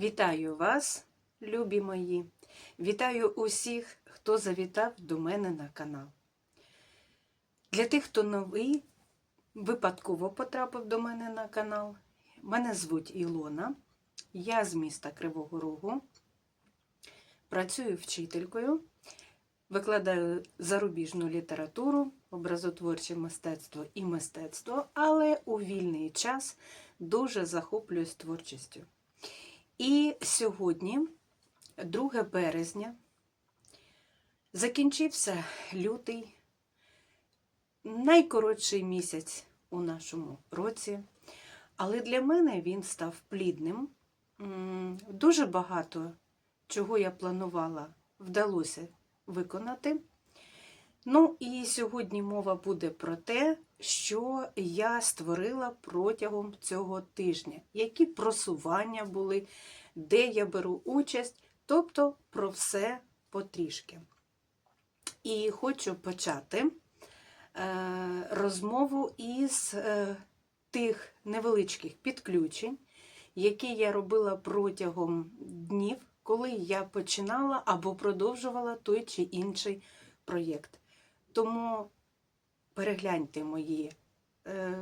Вітаю вас, любі мої! Вітаю усіх, хто завітав до мене на канал. Для тих, хто новий, випадково потрапив до мене на канал. Мене звуть Ілона, я з міста Кривого Рогу. Працюю вчителькою, викладаю зарубіжну літературу, образотворче мистецтво і мистецтво, але у вільний час дуже захоплююсь творчістю. І сьогодні, 2 березня, закінчився лютий, найкоротший місяць у нашому році, але для мене він став плідним. Дуже багато чого я планувала, вдалося виконати. Ну і сьогодні мова буде про те, що я створила протягом цього тижня, які просування були, де я беру участь, тобто про все потрішки. І хочу почати е, розмову із е, тих невеличких підключень, які я робила протягом днів, коли я починала або продовжувала той чи інший проєкт. Тому перегляньте мої е,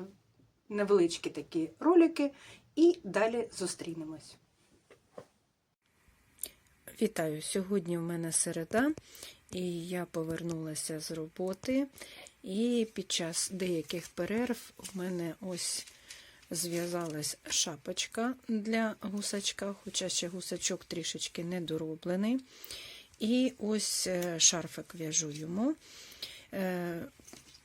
невеличкі такі ролики і далі зустрінемось. Вітаю! Сьогодні в мене середа, і я повернулася з роботи. І під час деяких перерв у мене ось зв'язалась шапочка для гусачка, хоча ще гусачок трішечки недороблений. І ось е, шарфик в'яжу йому. Е,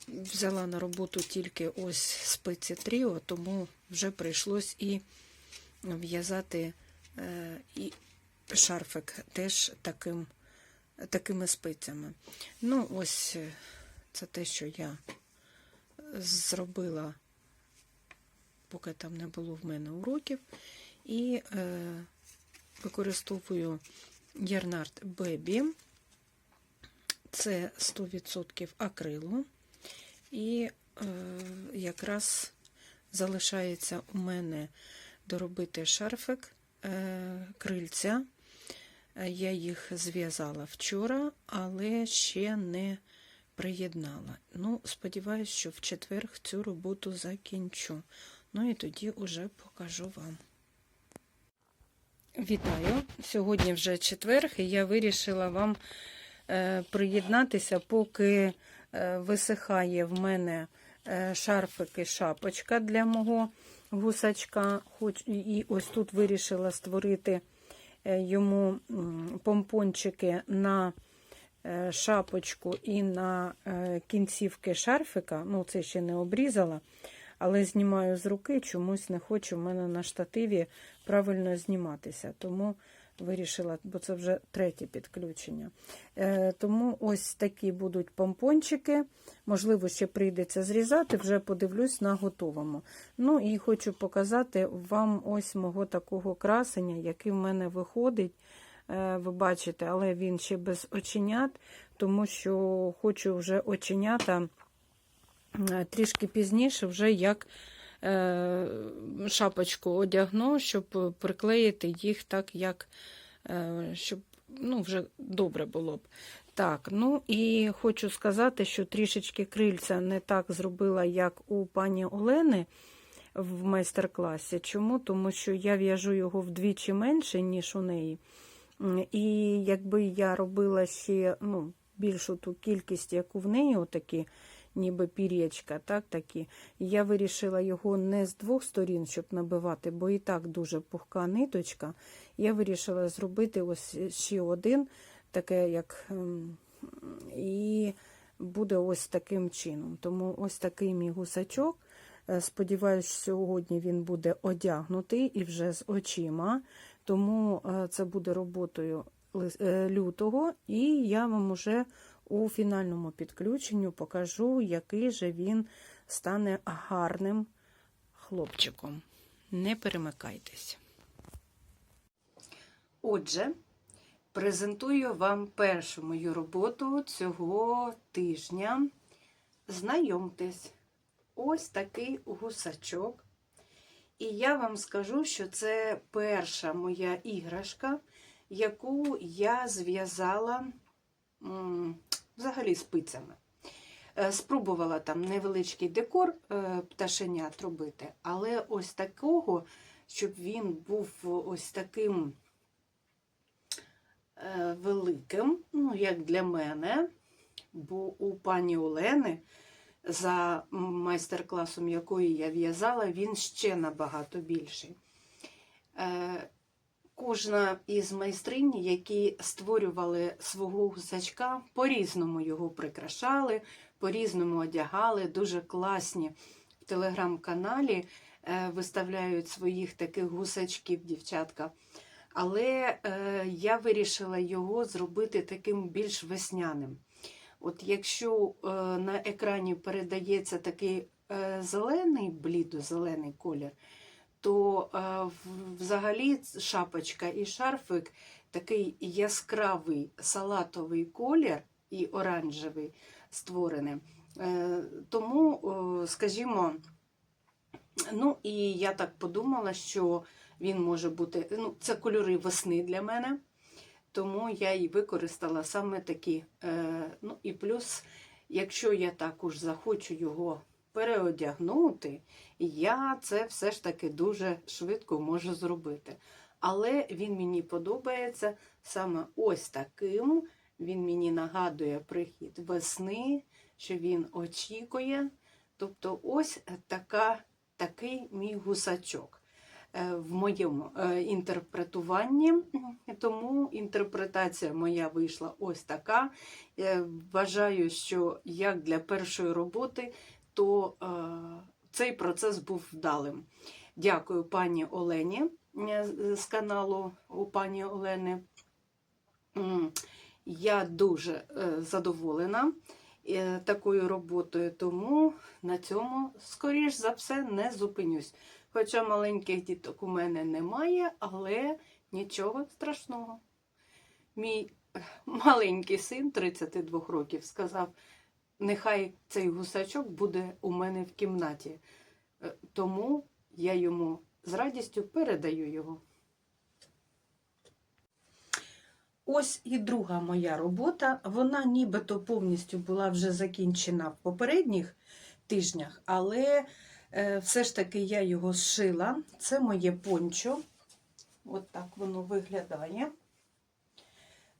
Взяла на роботу тільки ось спиці тріо, тому вже прийшлось і в'язати е, і шарфик теж таким, такими спицями. Ну, ось е, це те, що я зробила, поки там не було в мене уроків. І е, використовую Ярнард Бебі. Це 100% акрилу. І е, якраз залишається у мене доробити шарфик е, крильця. Е, Я їх зв'язала вчора, але ще не приєднала. Ну, сподіваюся, що в четвер цю роботу закінчу. Ну і тоді уже покажу вам. Вітаю! Сьогодні вже четвер, і я вирішила вам приєднатися, поки е, висихає в мене е, шарфик і шапочка для мого гусачка. І ось тут вирішила створити е, йому помпончики на е, шапочку і на е, кінцівки шарфика. Ну, це ще не обрізала. Але знімаю з руки, чомусь не хочу в мене на штативі правильно зніматися. Тому вирішила, бо це вже третє підключення. Е, тому ось такі будуть помпончики. Можливо, ще прийдеться зрізати, вже подивлюсь на готовому. Ну і хочу показати вам ось мого такого красення, який в мене виходить. Е, ви бачите, але він ще без оченят, тому що хочу вже оченята. Е, трішки пізніше, вже як шапочку одягну, щоб приклеїти їх так, як е, щоб ну, вже добре було б. Так, ну і хочу сказати, що трішечки крильця не так зробила, як у пані Олени в майстер-класі. Чому? Тому що я в'яжу його вдвічі менше, ніж у неї. І якби я робила ще ну, більшу ту кількість, яку в неї, отакі ніби пір'ячка, так, такі. Я вирішила його не з двох сторін, щоб набивати, бо і так дуже пухка ниточка. Я вирішила зробити ось ще один, таке як ем, і буде ось таким чином. Тому ось такий мій гусачок. Е, Сподіваюсь, сьогодні він буде одягнутий і вже з очима, тому е, це буде роботою е, лютого, і я вам уже у фінальному підключенню покажу, який же він стане гарним хлопчиком. Не перемикайтесь. Отже, презентую вам першу мою роботу цього тижня. Знайомтесь, ось такий гусачок. І я вам скажу, що це перша моя іграшка, яку я зв'язала взагалі спицями. Е, Спробувала там невеличкий декор е, пташенят робити, але ось такого, щоб він був ось таким е, великим, ну, як для мене, бо у пані Олени, за майстер-класом якої я в'язала, він ще набагато більший. Кожна із майстринь, які створювали свого гусачка, по-різному його прикрашали, по-різному одягали. Дуже класні в телеграм-каналі е, виставляють своїх таких гусачків, дівчатка. Але е, я вирішила його зробити таким більш весняним. От якщо е, на екрані передається такий зелений, блідо-зелений колір, то е, взагалі шапочка і шарфик такий яскравий салатовий колір і оранжевий створений. Е, Тому, скажімо, ну і я так подумала, що він може бути, ну, це кольори весни для мене, тому я і використала саме такі. Е, Ну і плюс, якщо я також захочу його переодягнути, я це все ж таки дуже швидко можу зробити. Але він мені подобається саме ось таким. Він мені нагадує прихід весни, що він очікує. Тобто, ось така, такий мій гусачок е, в моєму е, інтерпретуванні. Тому інтерпретація моя вийшла ось така. Вважаю, що як для першої роботи, то е, цей процес був вдалим. Дякую пані Олені е, з- каналу у пані Олени. Я дуже е, задоволена такою роботою, тому на цьому, скоріш за все, не зупинюсь. Хоча маленьких діток у мене немає, але нічого страшного. Мій маленький син 32 років сказав, нехай цей гусачок буде у мене в кімнаті. Е, Тому я йому з радістю передаю його. Ось і друга моя робота. Вона нібито повністю була вже закінчена в попередніх тижнях, але е, все ж таки я його зшила. Це моє пончо. От так воно виглядає.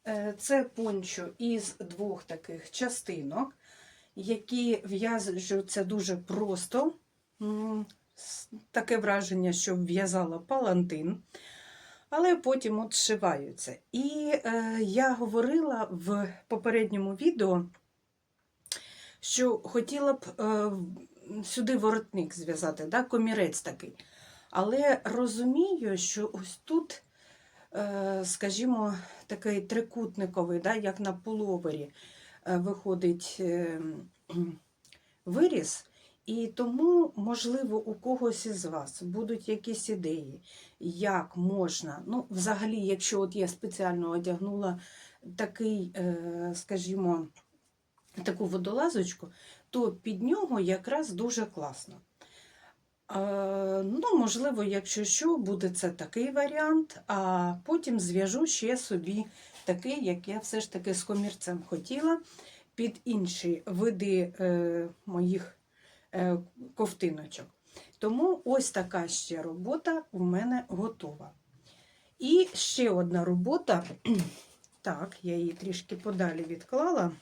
Е, Це пончо із двох таких частинок, які в'яжуться дуже просто. Таке враження, що в'язала палантин але потім от зшиваються. І е, я говорила в попередньому відео, що хотіла б е, сюди воротник зв'язати, да, комірець такий. Але розумію, що ось тут, е, скажімо, такий трикутниковий, да, як на пуловері, виходить е, виріз. І тому, можливо, у когось із вас будуть якісь ідеї, як можна. Ну, взагалі, якщо от я спеціально одягнула такий, е, скажімо, таку водолазочку, то під нього якраз дуже класно. Е, Ну, можливо, якщо що, буде це такий варіант, а потім зв'яжу ще собі такий, як я все ж таки з комірцем хотіла, під інші види е, моїх е, ковтиночок. Тому ось така ще робота у мене готова. І ще одна робота. Так, я її трішки подалі відклала,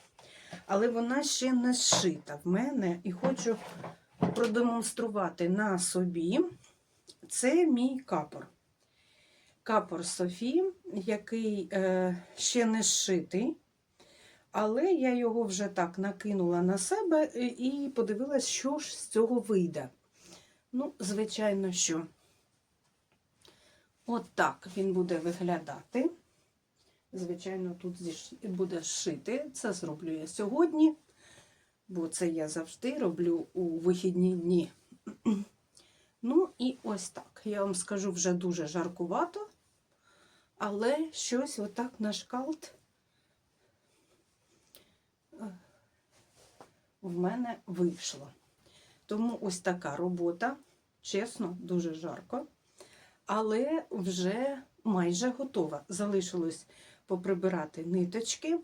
але вона ще не зшита в мене і хочу продемонструвати на собі. Це мій капор. Капор Софі, який е, ще не зшитий. Але я його вже так накинула на себе і- і подивилась, що ж з цього вийде. Ну, звичайно, що от так він буде виглядати. Звичайно, тут буде зшити. Це зроблю я сьогодні, бо це я завжди роблю у вихідні дні. Ну, і ось так. Я вам скажу вже дуже жаркувато, але щось отак на шкалт в мене вийшло. Тому ось така робота чесно, дуже жарко. Але вже майже готова. Залишилось поприбирати ниточки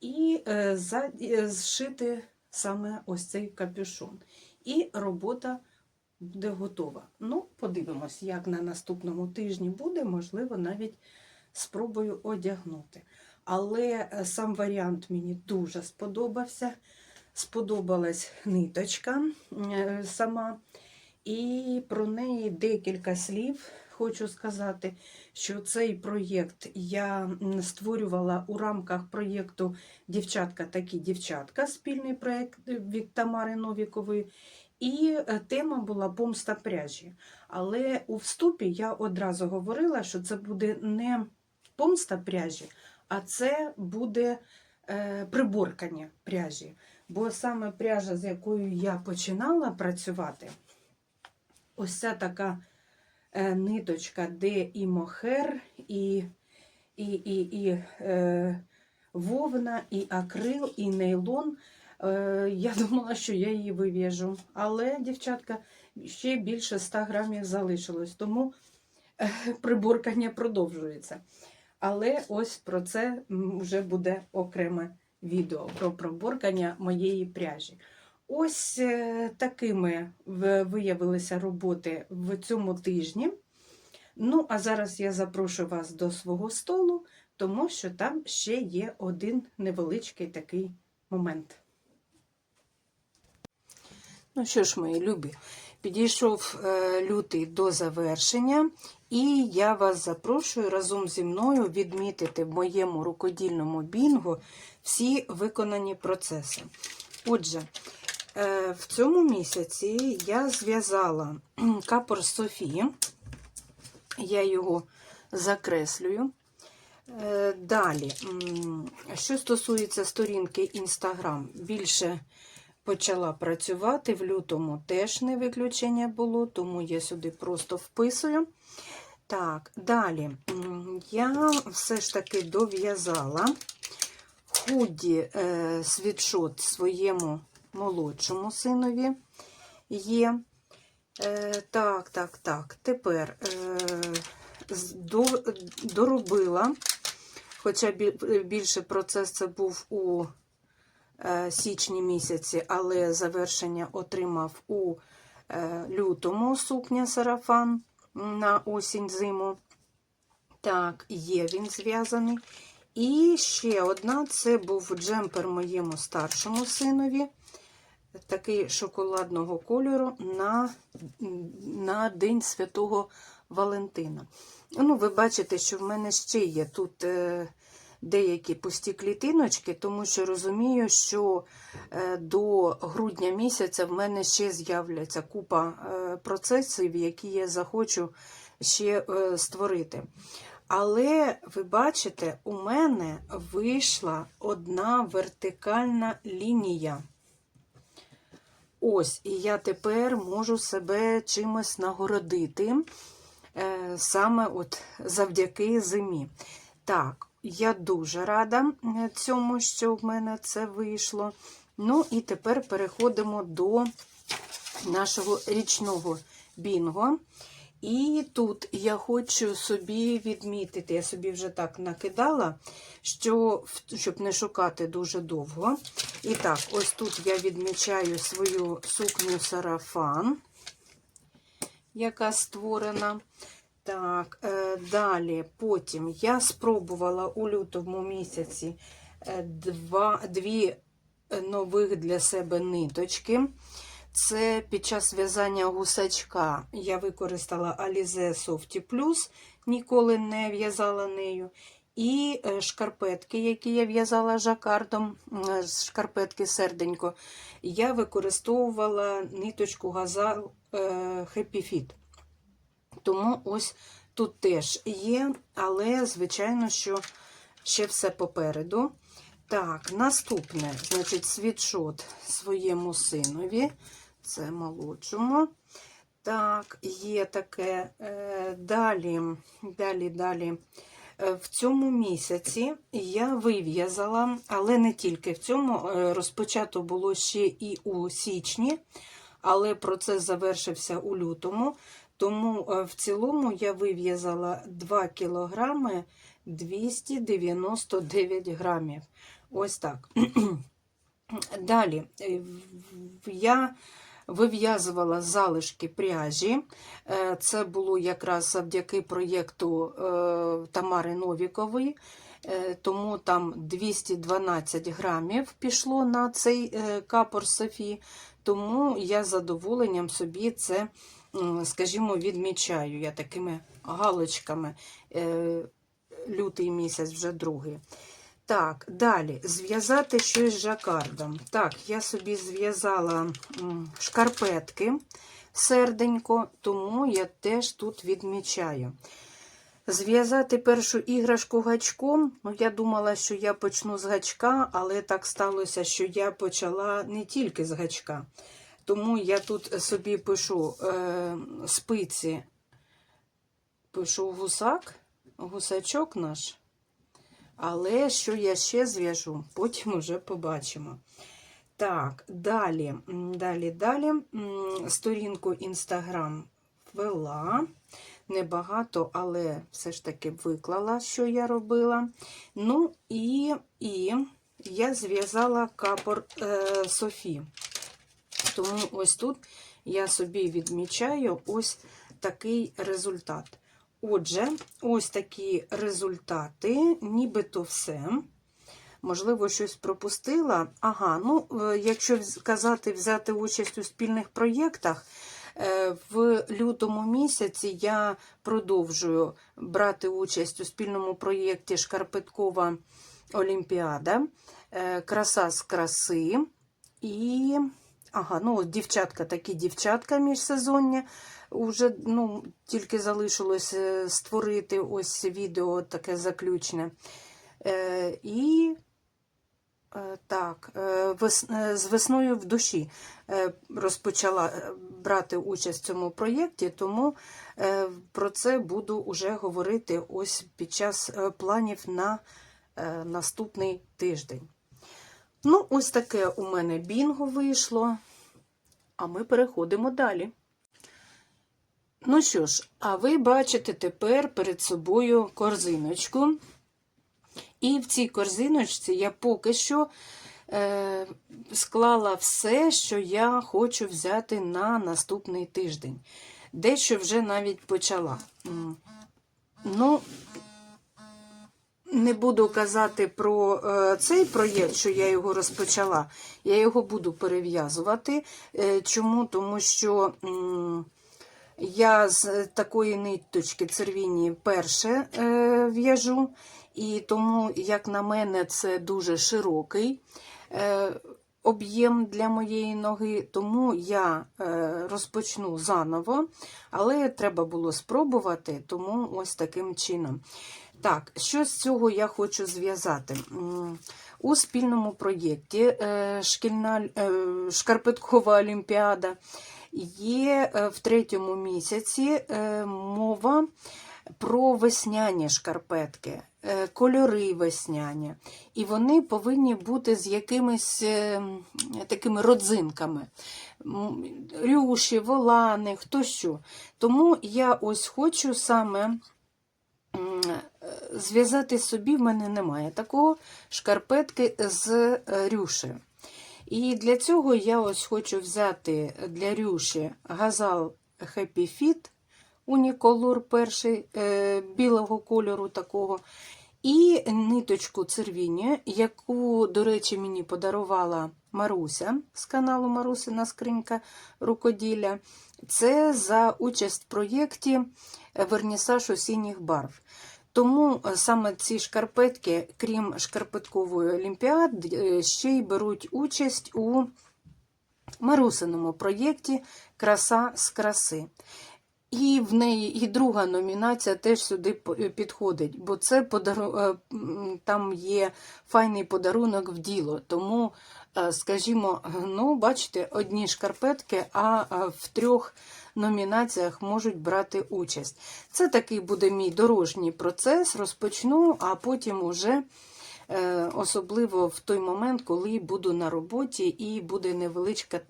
і е, е, зшити саме ось цей капюшон. І робота буде готова. Ну, подивимось, як на наступному тижні буде, можливо, навіть спробую одягнути. Але е, сам варіант мені дуже сподобався. Сподобалась ниточка е, сама. І про неї декілька слів хочу сказати, що цей проєкт я створювала у рамках проєкту Дівчатка такі дівчатка, спільний проєкт від Тамари Новікової. І е, тема була помста пряжі. Але у вступі я одразу говорила, що це буде не помста пряжі, а це буде е, приборкання пряжі. Бо саме пряжа, з якою я починала працювати, ось ця така е, ниточка, де і мохер, і, і, і, і е, вовна, і акрил, і нейлон. Е, я думала, що я її вив'яжу. Але, дівчатка, ще більше 100 грамів залишилось, тому приборкання продовжується. Але ось про це вже буде окреме відео про приборкання моєї пряжі. Ось е, такими виявилися роботи в цьому тижні. Ну, а зараз я запрошую вас до свого столу, тому що там ще є один невеличкий такий момент. Ну що ж, мої любі, підійшов е, лютий до завершення, і я вас запрошую разом зі мною відмітити в моєму рукодільному бінгу всі виконані процеси. Отже, е, в цьому місяці я зв'язала капор Софії, я його закреслюю. Е, Далі, що стосується сторінки Instagram, більше почала працювати. В лютому теж не виключення було, тому я сюди просто вписую. Так, далі я все ж таки дов'язала худі е, світшот своєму молодшому синові є. Е, так, так, так. Тепер е, до, доробила, хоча більше процес це був у е, січні місяці, але завершення отримав у е, лютому сукня сарафан на осінь зиму. Так, є він зв'язаний. І ще одна це був джемпер моєму старшому синові, такий шоколадного кольору на, на День Святого Валентина. Ну, ви бачите, що в мене ще є тут е, деякі пусті клітиночки, тому що розумію, що е, до грудня місяця в мене ще з'являться купа е, процесів, які я захочу ще е, створити. Але ви бачите, у мене вийшла одна вертикальна лінія. Ось, і я тепер можу себе чимось нагородити саме от завдяки зимі. Так, я дуже рада е, цьому, що в мене це вийшло. Ну і тепер переходимо до нашого річного бінго. І тут я хочу собі відмітити, я собі вже так накидала, що, щоб не шукати дуже довго. І так, ось тут я відмічаю свою сукню сарафан, яка створена. Так, е, далі, потім я спробувала у лютому місяці е, два, дві е, нових для себе ниточки. Це під час в'язання гусачка я використала Alize Softy Plus, ніколи не в'язала нею. І шкарпетки, які я в'язала жакардом, шкарпетки серденько, я використовувала ниточку газал Happy Fit. Тому ось тут теж є, але, звичайно, що ще все попереду. Так, наступне, значить, світшот своєму синові. Це молодшому. Так, є таке. Е, далі, далі, далі. Е, В цьому місяці я вив'язала, але не тільки в цьому, е, розпочато було ще і у січні, але процес завершився у лютому. Тому е, в цілому я вив'язала 2 кілограми 299 грамів. Ось так. Далі е, я вив'язувала залишки пряжі. Е, Це було якраз завдяки проєкту Тамари Новікової. Тому там 212 грамів пішло на цей капор Софі. Тому я з задоволенням собі це, м, скажімо, відмічаю. Я такими галочками. Е, Лютий місяць вже другий. Так, далі зв'язати щось з жакардом. Так, я собі зв'язала шкарпетки серденько, тому я теж тут відмічаю. Зв'язати першу іграшку гачком. Ну, я думала, що я почну з гачка, але так сталося, що я почала не тільки з гачка. Тому я тут собі пишу е, спиці, пишу гусак, гусачок наш. Але що я ще зв'яжу, потім вже побачимо. Так, далі, далі, далі. Сторінку Інстаграм ввела. Небагато, але все ж таки виклала, що я робила. Ну і, і я зв'язала капор е, Софі. Тому ось тут я собі відмічаю ось такий результат. Отже, ось такі результати, нібито все. Можливо, щось пропустила. Ага, ну, е, якщо казати, взяти участь у спільних проєктах, е, в лютому місяці я продовжую брати участь у спільному проєкті Шкарпеткова Олімпіада, е, Краса з краси. І, ага, ну, от дівчатка, такі дівчатка міжсезоння. Уже ну, тільки залишилось е, створити ось відео таке заключне. Е, і е, так, е, вес, е, з весною в душі е, розпочала е, брати участь в цьому проєкті, тому е, про це буду уже говорити ось під час е, планів на е, наступний тиждень. Ну, ось таке у мене бінго вийшло. А ми переходимо далі. Ну що ж, а ви бачите тепер перед собою корзиночку. І в цій корзиночці я поки що е, склала все, що я хочу взяти на наступний тиждень. Дещо вже навіть почала. Ну, не буду казати про е, цей проєкт, що я його розпочала. Я його буду перев'язувати. Е, чому? Тому що я з такої ниточки цервіні перше е, в'яжу, і тому, як на мене, це дуже широкий об'єм для моєї ноги, тому я розпочну заново, але треба було спробувати, тому ось таким чином. Так, що з цього я хочу зв'язати? У спільному проєкті е, шкільна е, Шкарпеткова Олімпіада є е, в третьому місяці мова про весняні шкарпетки, кольори весняні. І вони повинні бути з якимись такими родзинками. Рюші, волани, хто що. Тому я ось хочу саме зв'язати собі, в мене немає такого шкарпетки з е, рюші. І для цього я ось хочу взяти для рюші газал Happy Fit Unicolor перший е, білого кольору такого. І ниточку цервіні, яку, до речі, мені подарувала Маруся з каналу Марусина Скринька рукоділля. Це за участь в проєкті Вернісаж осінніх барв. Тому е, саме ці шкарпетки, крім шкарпеткової олімпіади, е, ще й беруть участь у Марусиному проєкті Краса з краси. І в неї і друга номінація теж сюди е, підходить, бо це подару... е, там є файний подарунок в діло. Тому, скажімо, ну, бачите, одні шкарпетки, а е, в трьох номінаціях можуть брати участь. Це такий буде мій дорожній процес, розпочну, а потім уже е, особливо в той момент, коли буду на роботі і буде невеличка,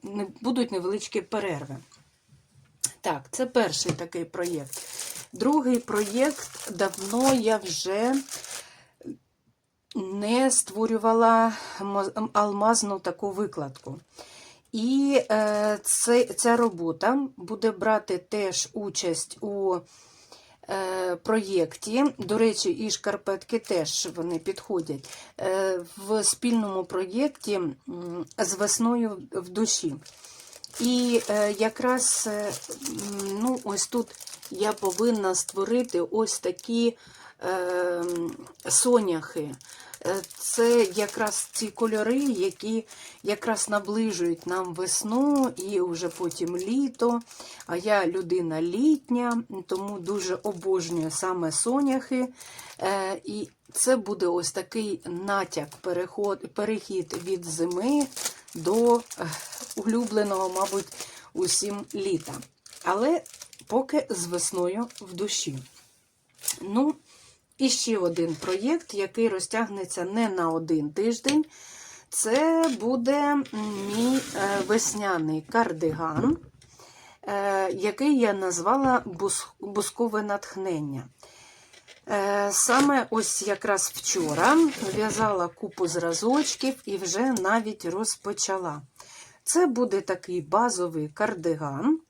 будуть невеличкі перерви. Так, це перший такий проєкт. Другий проєкт давно я вже не створювала алмазну таку викладку. І е, це, ця робота буде брати теж участь у е, проєкті. До речі, і шкарпетки теж вони підходять е, в спільному проєкті з весною в душі. І е, якраз е, ну, ось тут я повинна створити ось такі соняхи. Е, Це якраз ці кольори, які якраз наближують нам весну і вже потім літо. А я людина літня, тому дуже обожнюю саме соняхи. Е, І це буде ось такий натяк, переход, перехід від зими до е, улюбленого, мабуть, усім літа. Але поки з весною в душі. Ну, і ще один проєкт, який розтягнеться не на один тиждень. Це буде мій е, весняний кардиган, е, який я назвала бускове натхнення. Е, Саме ось якраз вчора в'язала купу зразочків і вже навіть розпочала. Це буде такий базовий кардиган.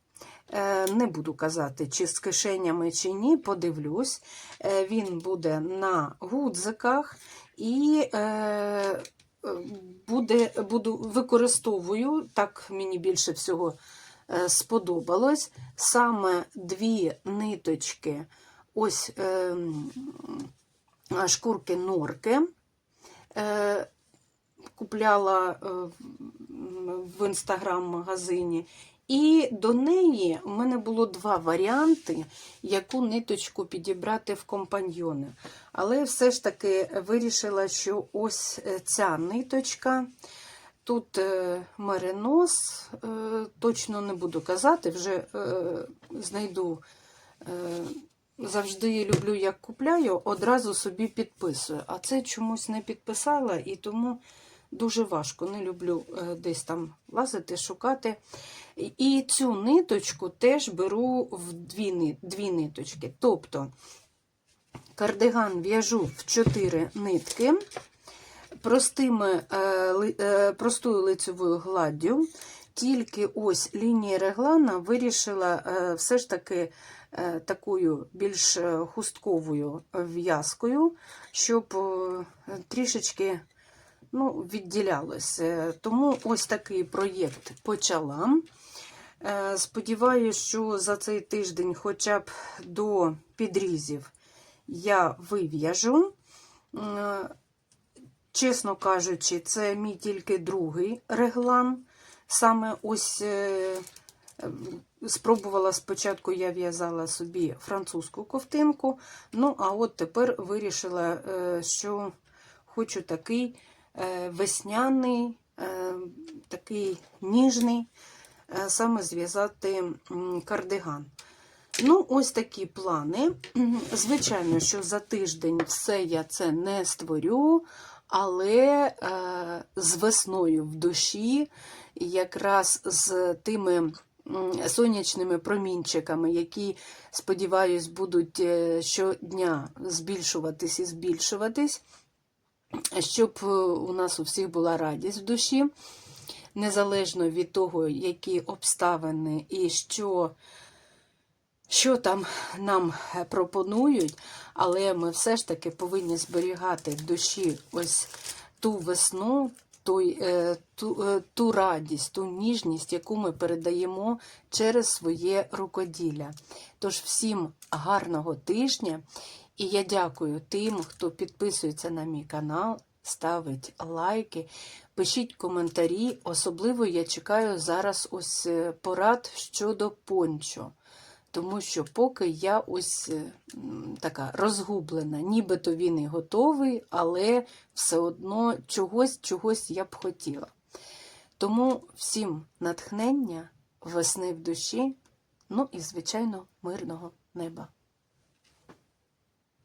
Е, Не буду казати, чи з кишенями, чи ні, подивлюсь. Е, Він буде на гудзиках і е, буде, буду, використовую, так мені більше всього сподобалось, саме дві ниточки, ось шкурки норки. Купляла в інстаграм-магазині. І до неї у мене було два варіанти, яку ниточку підібрати в компаньйони. Але все ж таки вирішила, що ось е, ця ниточка. Тут е, меринос, е, точно не буду казати, вже знайду. Завжди люблю, як купляю, одразу собі підписую. А це чомусь не підписала, і тому дуже важко. Не люблю е, десь там лазити, шукати. І- цю ниточку теж беру в дві, дві ниточки. Тобто кардиган в'яжу в 4 нитки простими, е, е, простою лицевою гладдю. Тільки ось лінії реглана вирішила все ж таки такою більш хустковою в'язкою, щоб трішечки ну, відділялось. Тому ось такий проєкт почала. Е, Сподіваюсь, що за цей тиждень хоча б до підрізів я вив'яжу. Е, Чесно кажучи, це мій тільки другий реглан. Саме ось е, спробувала спочатку, я в'язала собі французьку ковтинку. Ну, а от тепер вирішила, що хочу такий весняний, е, такий ніжний, е, саме зв'язати кардиган. Ну, ось такі плани. Звичайно, що за тиждень все я це не створю, але е, з весною в душі, якраз з тими сонячними промінчиками, які, сподіваюсь, будуть е, щодня збільшуватись і збільшуватись, щоб е, у нас у всіх була радість в душі, незалежно від того, які обставини і що що там нам е, пропонують, але ми все ж таки повинні зберігати в душі ось ту весну, е, ту, е, ту радість, ту ніжність, яку ми передаємо через своє рукоділля. Тож всім гарного тижня, і я дякую тим, хто підписується на мій канал, ставить лайки, пишіть коментарі. Особливо я чекаю зараз ось е, порад щодо пончо. Тому що поки я ось е, така розгублена, нібито він і готовий, але все одно чогось, чогось я б хотіла. Тому всім натхнення, весни в душі, ну і, звичайно, мирного неба.